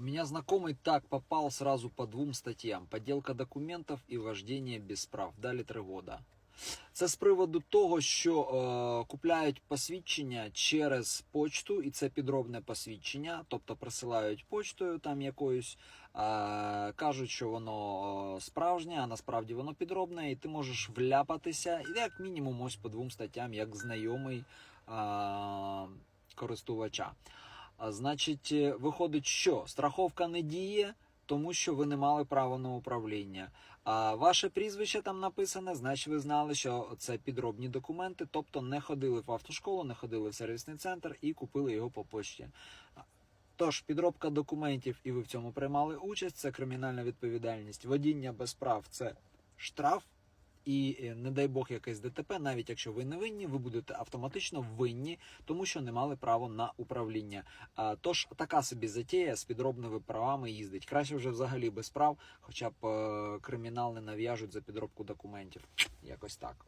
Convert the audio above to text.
У меня знакомый так попал сразу по двум статьям: подделка документов і вождение без прав. Далі три года. Це з приводу того, що е, купляють посвідчення через почту, і це підробне посвідчення, тобто присилають почтою там якоюсь, е, кажуть, що воно е, справжнє, а насправді воно підробне, і ти можеш вляпатися, як мінімум ось по двом статтям, як знайомий е, користувача. А, Значить, е, виходить, що страховка не діє, тому що ви не мали права на управління. А ваше прізвище там написане, значить ви знали, що це підробні документи, тобто не ходили в автошколу, не ходили в сервісний центр і купили його по почті. Тож, підробка документів, і ви в цьому приймали участь, це кримінальна відповідальність. Водіння без прав це штраф. І е, не дай Бог якесь ДТП, навіть якщо ви не винні, ви будете автоматично винні, тому що не мали право на управління. А, тож така собі затея з підробними правами їздить. Краще вже взагалі без прав, хоча б е, кримінал не нав'яжуть за підробку документів. Якось так.